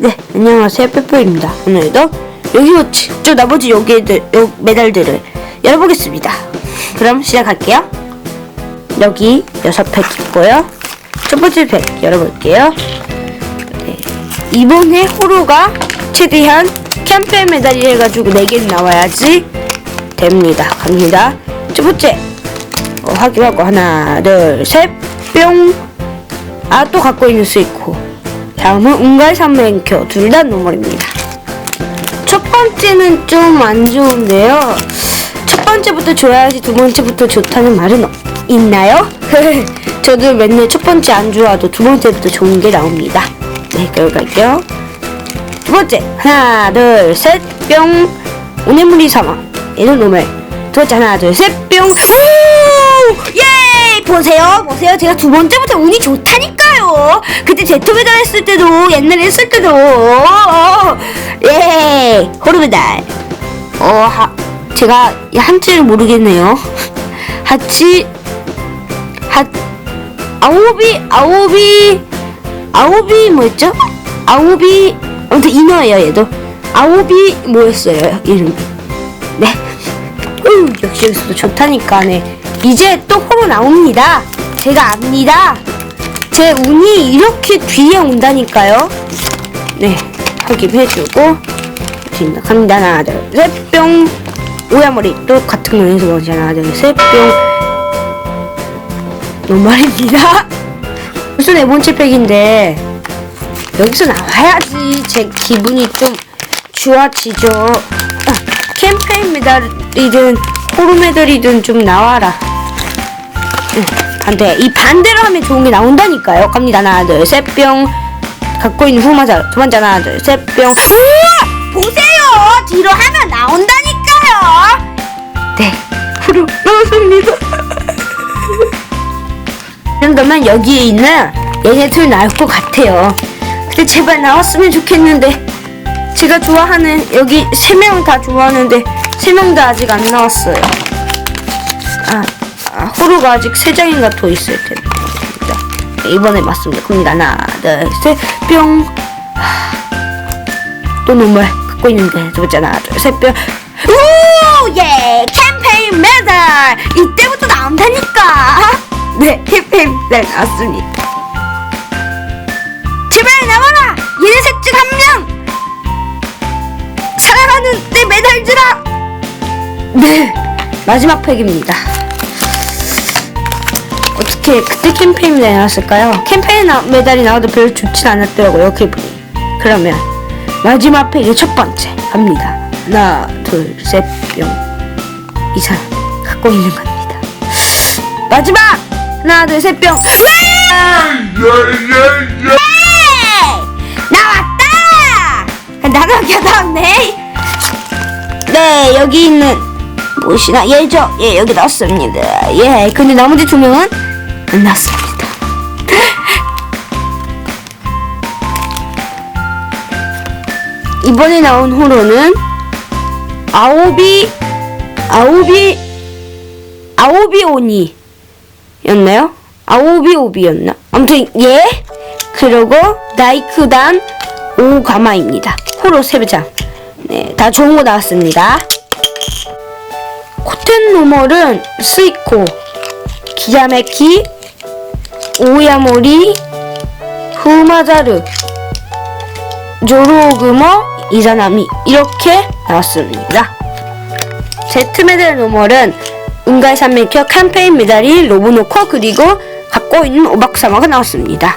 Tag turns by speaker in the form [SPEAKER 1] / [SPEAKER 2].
[SPEAKER 1] 네, 안녕하세요. 빼빼입니다. 오늘도 여기워치, 저 나머지 여기들, 요 메달들을 열어보겠습니다. 그럼 시작할게요. 여기 여섯 팩 있고요. 첫 번째 팩 열어볼게요. 네, 이번에 호루가 최대한 캠페인 메달이 해가지고 4개 나와야지 됩니다. 갑니다. 첫 번째, 어, 확인하고 하나, 둘, 셋, 뿅. 아, 또 갖고 있는 스이코. 다음은 운갈 삼랭켜 둘다 노멀입니다. 첫 번째는 좀 안 좋은데요. 첫 번째부터 좋아야지 두 번째부터 좋다는 말은 어- 있나요? 저도 맨날 첫 번째 안 좋아도 두 번째부터 좋은 게 나옵니다. 네, 그걸 갈게요. 두 번째 하나 둘 셋 뿅 오네무리 사망 얘는 노멀 두 번째 하나 둘 셋 뿅 오! 예 보세요 보세요 제가 두 번째부터 운이 좋다니까 요 그때 제토메달 했을 때도 옛날에 했을 때도. 예 호르메달. 어 하, 제가 한지를 모르겠네요. 하치 하 아오비 아오비 아오비 뭐였죠? 아오비 아무튼 인어예요 얘도. 아오비 뭐였어요 이름 네. 음, 역시 여기서도 좋다니까 네. 이제 또 호로 나옵니다. 제가 압니다 제 운이 이렇게 뒤에 온다니까요. 네 확인해주고. 진다. 갑니다. 하나 둘 셋 뿅. 오야머리 또 같은 거에서 먼저 하나 둘 셋 뿅. 노말입니다? 벌써 네 번째 팩인데 여기서 나와야지. 제 기분이 좀 좋아지죠. 아, 캠페인 메달이든 호루 메달이든 좀 나와라. 응, 반대. 이 반대로 하면 좋은 게 나온다니까요. 갑니다. 하나, 둘, 셋, 뿅. 갖고 있는 후마자. 두 번째 하나, 둘, 셋, 뿅. 우와! 보세요! 뒤로 하면 나온다니까요! 네. 후루 나왔습니다. 이 정도면 여기에 있는 얘네 둘 나올 것 같아요. 근데 제발 나왔으면 좋겠는데 제가 좋아하는 여기 세 명 다 좋아하는데 세 명 다 아직 안 나왔어요. 아, 아 호루가 아직 세 장인가 더 있을 텐데. 네, 이번에 맞습니다. 갑니다. 하나, 둘, 셋, 뿅. 하, 또 눈물 갖고 있는데 두 번째 하나, 둘, 셋, 뿅. 오, 예, 캠페인 메달 이때부터 나온다니까. 네, 캠페인 메달 나왔습니다. 제발 나와라! 얘네 셋 중 한 명! 사랑하는 내 메달들아! 네, 마지막 팩입니다. 어떻게 그때 캠페인 메달이 나왔을까요? 캠페인 나- 메달이 나와도 별로 좋진 않았더라고요, 기분이. 그러면 마지막 팩의 첫 번째 갑니다. 하나, 둘, 셋, 뿅. 이 사람 갖고 있는 겁니다. 마지막! 하나, 둘, 셋, 뿅. 네! 나왔다! 나가게 나왔네. 네, 여기 있는 무엇이나 예죠? 예, 여기 나왔습니다. 예, 근데 나머지 두 명은 안 나왔습니다. 이번에 나온 호로는 아오비 아오비 아오비오니 였나요? 아오비오비였나? 아무튼 예 그리고 나이크단 오가마입니다 호로 세배장 네 다 좋은 거 나왔습니다 코텐 노멀은 스이코 기야메키 오야모리 후마자르 조로그머 이사나미 이렇게 나왔습니다 제트 메달 노멀은 은갈 산맥혀 캠페인 메달이 로브노커 그리고 갖고 있는 오박사마가 나왔습니다.